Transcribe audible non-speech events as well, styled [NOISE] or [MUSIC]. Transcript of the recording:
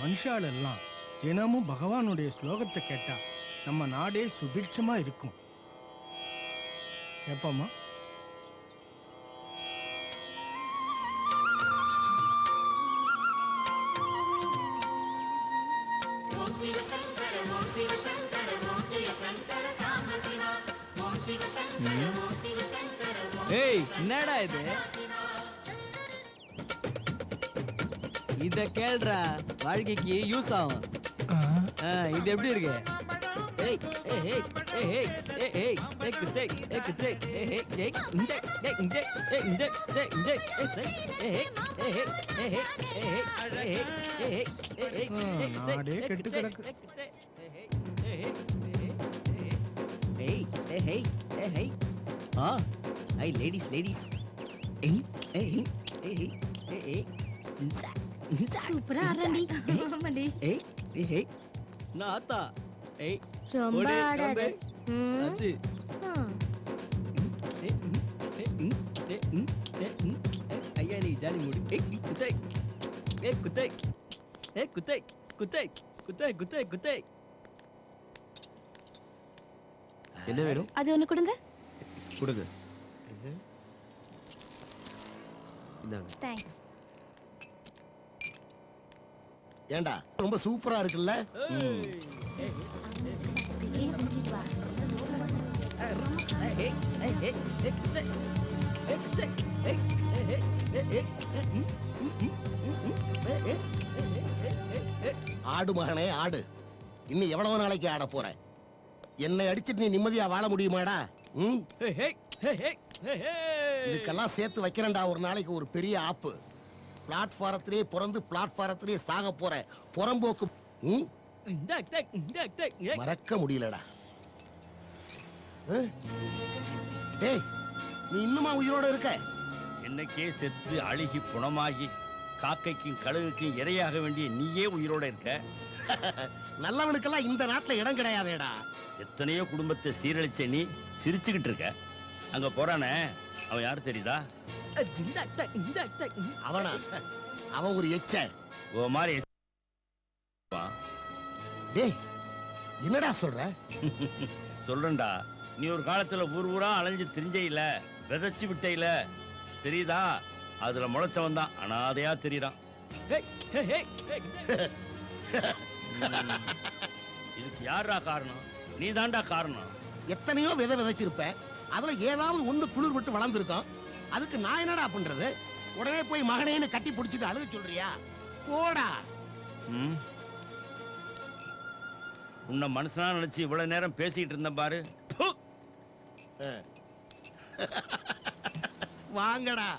மனுஷாலெல்லாம் தினமும் பகவானுடைய ஸ்லோகத்தை கேட்டா நம்ம நாடே சுபிக்ஷமா இருக்கும். கேட்பாமா என்னடா இது? இத கேள்றா வாழ்க்கைக்கு யூஸ் ஆகும் இது எப்படி இருக்கு லேடிஸ் லேடிஸ் ஏய் ஏய் ஏய் ஏய் ஏய் சூப்பரா ஆடுறாண்டி ஆமாண்டி ஏய் ரொம்ப ஆடாத. அது. ஐயா நீ ஜாலி மூடி. குத்தை. ஏய் குத்தை. ஏய் குத்தை குத்தை குத்தை குத்தை குத்தை. என்ன வேணும்? அது ஒண்ணு கொடுங்க. கொடுங்க. இந்தாங்க. தேங்க்ஸ் ஏய் ஏய் ஏய் ஏய் ஆடு மகனே ஆடு. இன்னும் எவ்வளவு நாளைக்கு ஆட போற. என்னை அடிச்சிட்டு நீ நிம்மதியா வாழ முடியுமாடா? இதுக்கெல்லாம் சேர்த்து வைக்கிறேன்டா ஒரு நாளைக்கு ஒரு பெரிய ஆப்பு. பிளாட்ஃபாரத்திலே பிறந்து பிளாட்ஃபாரத்திலே சாக போற புறம்போக்கு ம் இந்த டேக் இந்த டேக் ஏய் மறக்க முடியலடா? டேய் நீ இன்னுமா உயிரோட இருக்க? என்னைக்கே செத்து அழுகி புணமாகி காக்கைக்கும் கழுகுக்கும் இரையாக வேண்டிய நீயே உயிரோட இருக்க? [LAUGHS] நல்லவனுக்கெல்லாம் இந்த நாட்டுல இடம் கிடையாதேடா. எத்தனையோ குடும்பத்தை சீரழிச்ச நீ சிரிச்சுக்கிட்டு இருக்க. அங்க போறானே. அவன் யாரு தெரியுதா? அவனா? அவன் ஒரு எச்ச. ஓ மாதிரி டேய் என்னடா சொல்ற? சொல்றேன்டா. நீ ஒரு காலத்துல ஊர் ஊரா அலைஞ்சு திரிஞ்சையில விதைச்சு விட்டையில. தெரியுதா? அதுல முளைச்சவன் தான். அனாதையா தெரியுறான். இதுக்கு யாரா காரணம்? நீ தாண்டா காரணம். எத்தனையோ விதை விதைச்சிருப்ப. அதுல ஏதாவது ஒண்ணு குளிர் விட்டு வளர்ந்துருக்கும். அதுக்கு நான் என்னடா பண்றது? உடனே போய் மகனேன்னு கட்டி பிடிச்சிட்டு அழுக சொல்றியா? போடா. ம்? உன்னை மனுஷனா நினைச்சு இவ்வளவு நேரம் பேசிக்கிட்டு இருந்தேன் பாரு. ப்பு! வாங்கடா.